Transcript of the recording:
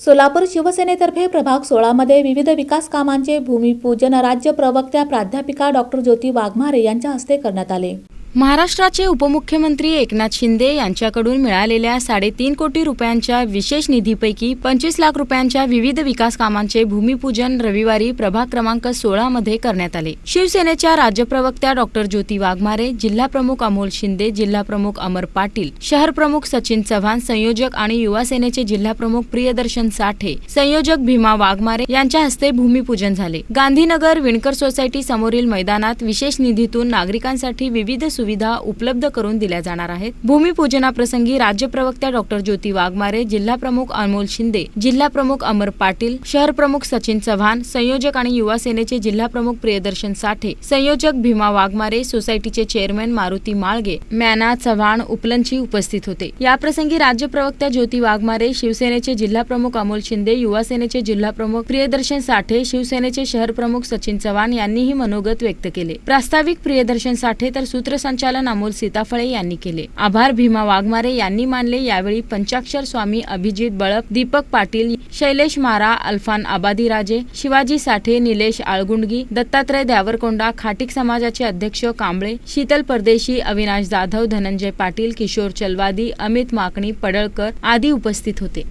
सोलापूर शिवसेनेतर्फे प्रभाग सोळामध्ये विविध विकास कामांचे भूमिपूजन राज्य प्रवक्त्या प्राध्यापिका डॉक्टर ज्योती वाघमारे यांच्या हस्ते करण्यात आले. महाराष्ट्राचे उपमुख्यमंत्री एकनाथ शिंदे यांच्याकडून मिळालेल्या साडेतीन कोटी रुपयांच्या विशेष निधीपैकी पंचवीस लाख रुपयांच्या विविध विकास कामांचे भूमिपूजन रविवारी प्रभाग क्रमांक सोळा मध्ये करण्यात आले. शिवसेनेच्या राज्य प्रवक्त्या डॉक्टर ज्योती वाघमारे जिल्हा प्रमुख अमोल शिंदे जिल्हा प्रमुख अमर पाटील शहर प्रमुख सचिन चव्हाण संयोजक आणि युवा सेनेचे जिल्हा प्रमुख प्रियदर्शन साठे संयोजक भीमा वाघमारे यांच्या हस्ते भूमिपूजन झाले. गांधीनगर विणकर सोसायटी समोरील मैदानात विशेष निधीतून नागरिकांसाठी विविध सुविधा उपलब्ध करून दिल्या जाणार आहेत. भूमिपूजनाप्रसंगी राज्य प्रवक्त्या डॉक्टर ज्योती वाघमारे जिल्हा प्रमुख अमोल शिंदे जिल्हा प्रमुख अमर पाटील शहर प्रमुख सचिन चव्हाण संयोजक आणि युवा सेनेचे जिल्हा प्रमुख प्रियदर्शन साठे संयोजक भीमा वाघमारे सोसायटीचे चेअरमॅन मारुती माळगे मॅना चव्हाण उपलंची उपस्थित होते. याप्रसंगी राज्य प्रवक्त्या ज्योती वाघमारे शिवसेनेचे जिल्हा प्रमुख अमोल शिंदे युवा सेनेचे जिल्हा प्रमुख प्रियदर्शन साठे शिवसेनेचे शहर प्रमुख सचिन चव्हाण यांनीही मनोगत व्यक्त केले. प्रास्ताविक प्रियदर्शन साठे तर संचालन अमोल सीताफळे यांनी केले. आभार भीमा वाघमारे यांनी मानले यावेळी पंचाक्षर स्वामी अभिजित बळप दीपक पाटील शैलेश मारा अल्फान आबादीराजे शिवाजी साठे निलेश आळगुंडगी दत्तात्रय द्यावरकोंडा खाटीक समाजाचे अध्यक्ष कांबळे शीतल परदेशी अविनाश जाधव धनंजय पाटील किशोर चलवादी अमित माकणी पडळकर आदी उपस्थित होते.